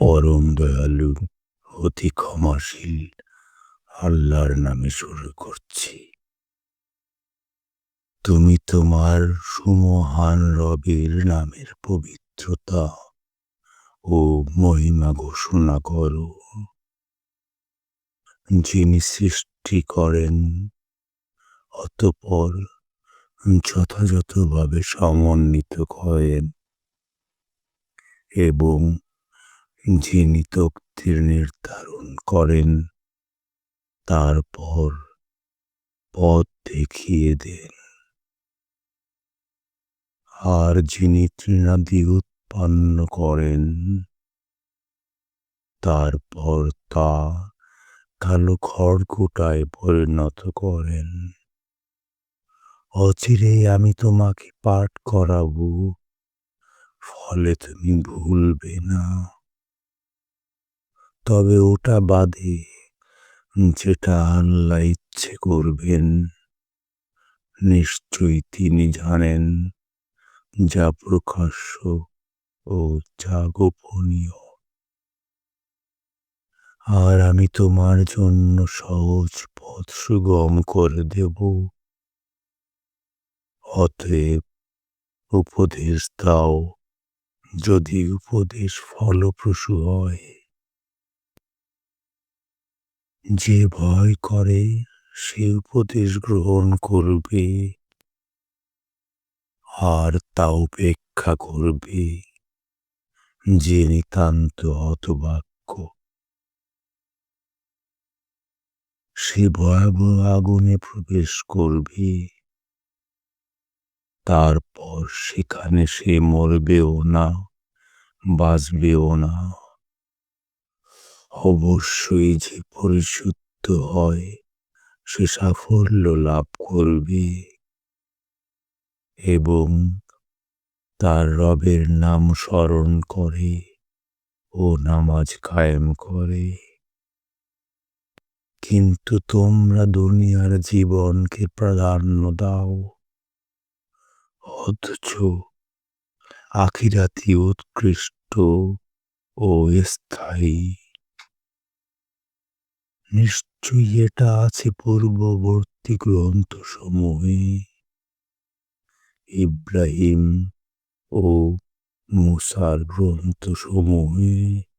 পরম দয়ালু অতি ক্ষমাশীল, আল্লাহর নামে শুরু করছি। তুমি তোমার সুমহান রবের নামের পবিত্রতা ও মহিমা ঘোষণা করো। যিনি সৃষ্টি করেন, অতপর যথাযথভাবে সমন্বিত করেন এবং যিনি তক্তির নির্ধারণ করেন, তারপর পথ দেখিয়ে দেন। আর যিনি তৃণাদি উৎপন্ন করেন, তারপর তা কালো খড়কুটায় পরিণত করেন। অচিরেই আমি তোমাকে পাঠ করাবো, ফলে তুমি ভুলবে না। তবে ওটা বাদে যেটা আল্লাহ ইচ্ছে করবেন, নিশ্চয়ই তিনি জানেন যা প্রকাশ্য ও যা গোপনীয়। আর আমি তোমার জন্য সহজ পথ সুগম করে দেব। অতএব উপদেশ দাও, যদি উপদেশ ফলপ্রসূ হয়। যে ভয় করে, সে উপদেশ গ্রহণ করবে। আর তা উপেক্ষা করবে। যে নিতান্ত হতবাক্য। সে ভয়াবহ আগুনে প্রবেশ করবে। তারপর সেখানে সে মরবেও না, বাঁচবেও না। অবশ্যই যে পরিশুদ্ধ হয়, সে সাফল্য লাভ করবে। এবং তার রবের নাম স্মরণ করে ও নামাজ কায়েম করে। কিন্তু তোমরা দুনিয়ার জীবনকে প্রাধান্য দাও, অথচ আখিরাতি উৎকৃষ্ট ও স্থায়ী। নিশ্চয়ই এটা আছে পূর্ববর্তী গ্রন্থসমূহে। ইব্রাহিম ও মুসার গ্রন্থসমূহে।